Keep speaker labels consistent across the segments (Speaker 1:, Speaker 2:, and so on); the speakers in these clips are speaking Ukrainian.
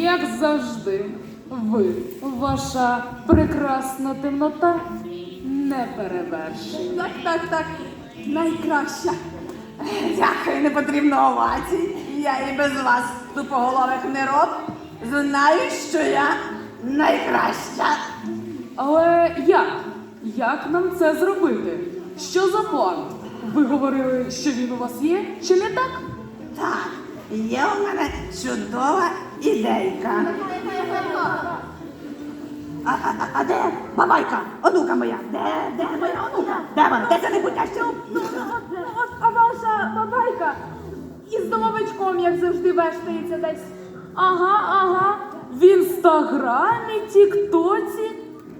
Speaker 1: як завжди, ви, ваша прекрасна темнота, не перевершена.
Speaker 2: Так, так, так. Найкраща. Дякую, не потрібно овацій. Я і без вас, тупоголових нероб, знаю, що я найкраща.
Speaker 1: Але як? Як нам це зробити? Що за план? Ви говорили, що він у вас є, чи не так?
Speaker 2: Так, є у мене чудова ідейка. А, а, а, а де бабайка? Онука моя? Де, де моя онука? Де вона? Де це не будь що?
Speaker 3: От, а ваша бабайка із домовичком, як завжди, вештається десь.
Speaker 1: Ага, ага. В інстаграмі, Тіктоці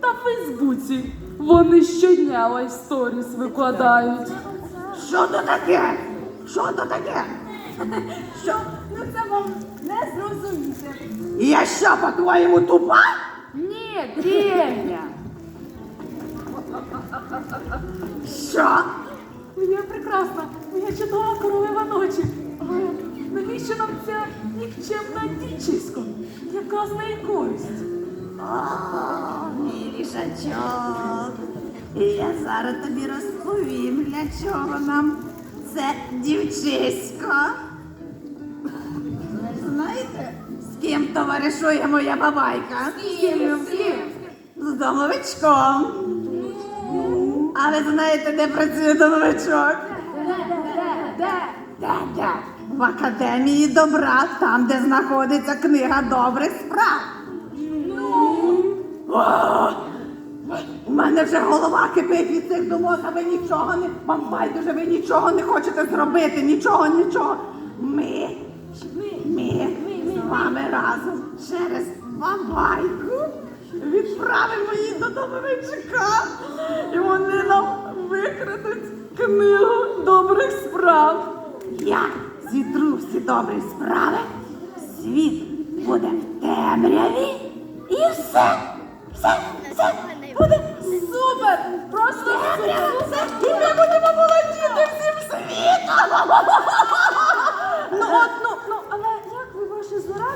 Speaker 1: та Фейсбуці. Вони щодня лайфсторіс викладають.
Speaker 2: Що то таке? Що то таке? Що?
Speaker 3: Ну це вам не зрозуміти.
Speaker 2: Я що, по-твоєму, тупа?
Speaker 1: Ні, древня.
Speaker 2: Що?
Speaker 1: Я прекрасна, я чудова королева ночі. Але навіщо нам ця нікчемна дівчисько? Яка з неї користь?
Speaker 2: О, мій лішачок. І я зараз тобі розповім, для чого нам це дівчисько. Товаришує моя бабайка?
Speaker 3: З ким? З ким?
Speaker 2: Домовичком. А ви знаєте, де працює домовичок? В академії добра, там, де знаходиться книга добрих справ. У мене вже голова кипить від цих думок, а ви нічого не вам байдуже, ви нічого не хочете зробити, нічого, нічого. Ми, ми вами разом через бабайку відправимо її до домовичка. І вони нам викрадуть книгу добрих справ. Я зітру всі добрі справи, світ буде в темряві і все, все, все буде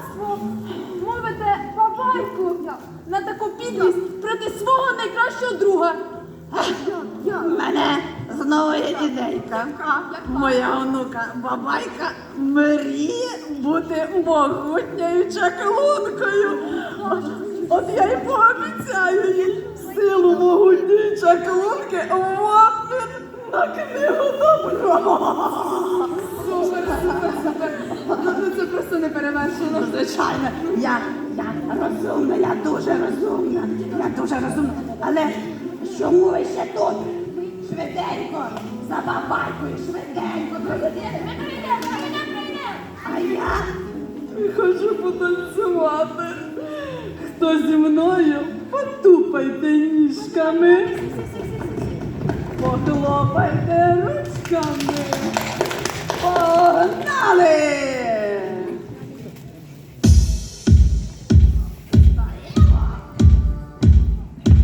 Speaker 3: ваше мовите бабайку на таку підлість проти свого найкращого друга?
Speaker 2: У мене знову є ідейка. Моя онука бабайка мріє бути могутньою чаклункою. От, я й пообіцяю їй силу могутньої чаклунки в на книгу добро.
Speaker 3: Ну,
Speaker 2: звичайно, я, я розумна, я дуже розумна, я дуже розумна. Але чому ви ще тут? Швиденько, за бабайкою, швиденько, ми. А я
Speaker 1: Хочу потанцювати. Хто зі мною? Потупайте ніжками. Похлопайте ручками.